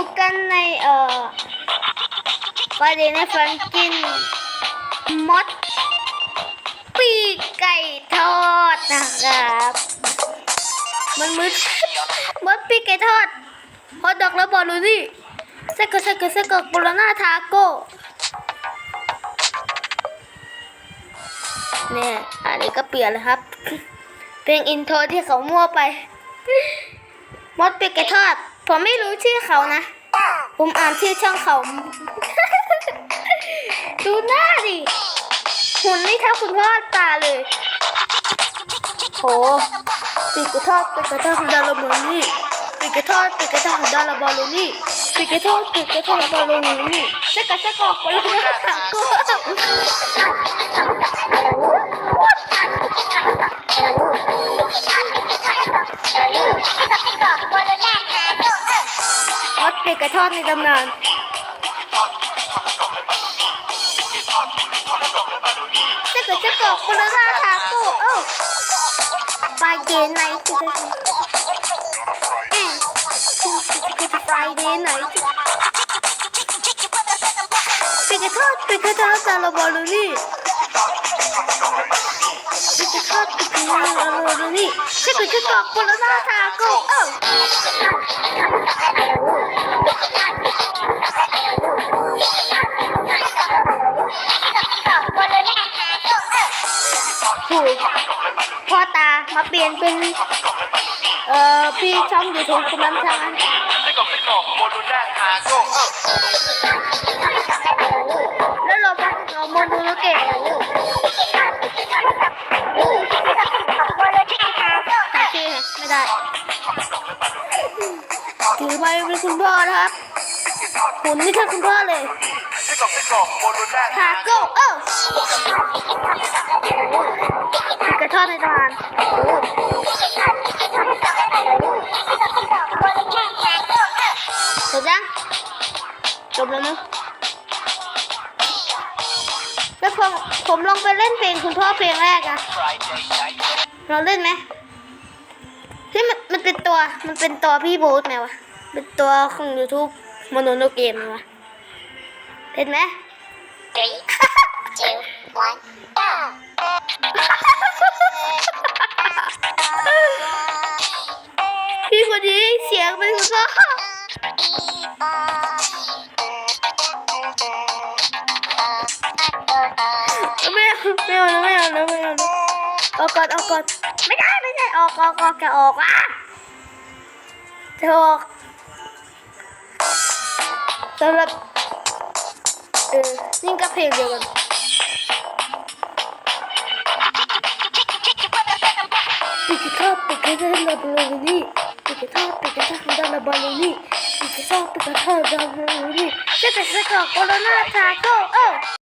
อยู่กันในเอ่อประเด็นในฟังกินมดปีกไก่ทอดนะครับ มันมืดมดปีกไก่ทอดฮอตดอกแล้วบอลลูนี่เซกเกเซกเซกเกอร์โบโลนาทาโก้เนี่ยอันนี้ก็เปลี่ยนแล้วครับ เพลงอินโทรที่เขามั่วไป มดปีกไก่ทอด ผมไม่รู้ชื่อเขานะ ผมอ่านชื่อช่องเขา ดูหน้าดิ หุ่นนี่เท่าคุณพ่อตาเลย โหปีกไก่ทอดปีกไก่ทอดของดาราบอลนี่ปีกไก่ทอดปีกไก่ทอดของดาราบอลนี่ปีกไก่ทอดปีกไก่ทอดของดาราบอลนี่เจ๊กะเจ๊กอกบอลลูนี่ถังกูมดปีก ไก่ทอดในตำนานเจ๊กะเจ๊กอกบอลลูนี่ถังกูเอ้าไปเกนไหนกูจะเอ๊ะ Friday night ปีกไก่ทอดปีกไก่ทอดดาราบอลลูนี่ปีกไก่ทอดปีกไก่ทอดดาราบอลลูนี่เจ๊กะเจ๊กอกบอลลูนี่ถังกูเอ้า ถูกพ่อตามาเปลี่ยนเป็นเอ่อพี่ช่องยูทูบคุณน้ำชาไส้กรอกไส้กรอกโมโลนาทาโก้เออแล้วเราพักเราโมดูโลเกะตาชื่อไม่ได้ถือไปเป็นคุณพ่อนะครับหุ่นนี่ใช่คุณพ่อเลยไส้กรอกไส้กรอกโมโลนาทาโก้เออ แล้วมั้งแล้วผมผมลองไปเล่นเพลงคุณพ่อเพลงแรกอะเราเล่นไหมที่มันมันเป็นตัวมันเป็นตัวพี่โบ๊ทไหมวะเป็นตัวของ YouTube มโนโนเกมไหมวะเล่นไหม Three, two, one, go! พี่คนนี้เสียงเป็นคุณพ่อ ไม่เอาแล้วไม่เอาแล้วไม่เอาแล้วออกก่อนออกก่อนไม่ได้ไม่ได้ออกออกออกจะออกอะจะออกสำหรับเออนี่ก็เพลงเดียวกันปิดข้าวปิดกระทะลาบลูนี่ปิดข้าวปิดกระทะดาลาบลูนี่ปิดข้าวปิดกระทะดาลาบลูนี่จะแต่จะกรอกโคโรนาทาโก้เออ